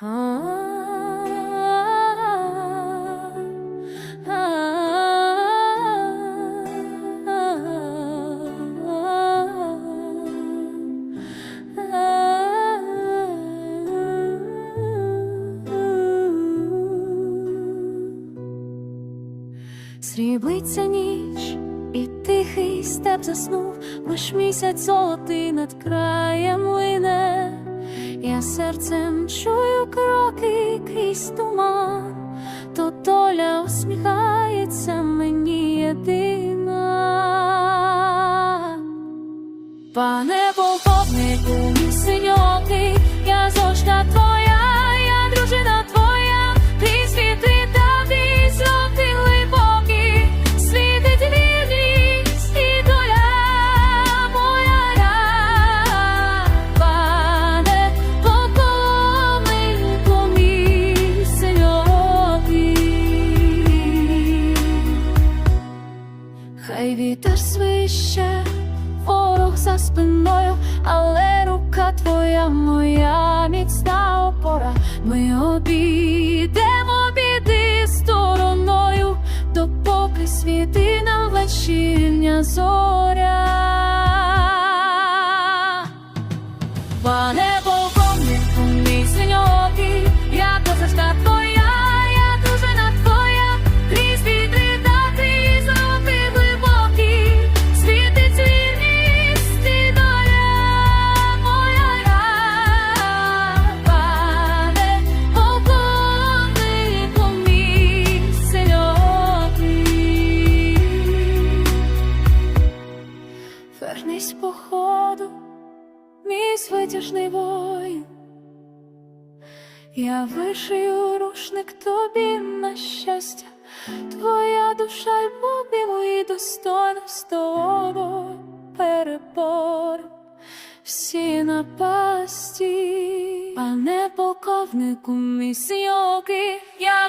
Сріблиться ніч, і тихий степ заснув, лиш місяць золотий над краєм лине. Я серцем чую кроки крізь туман, то доля усміхається мені єдина. Пане полковнику, мій синьокий, я зошта твоя, Хай вітер свище, ворог за спиною, але рука твоя моя міцна опора. Ми обійдемо біди стороною, допоки світи нам вечірня зоря. Свитяжний воїн. Я вишию рушник тобі на щастя, твоя душа й мові мої достойно з тобою перебор всі напасті, пане полковнику, мій синьокий, я.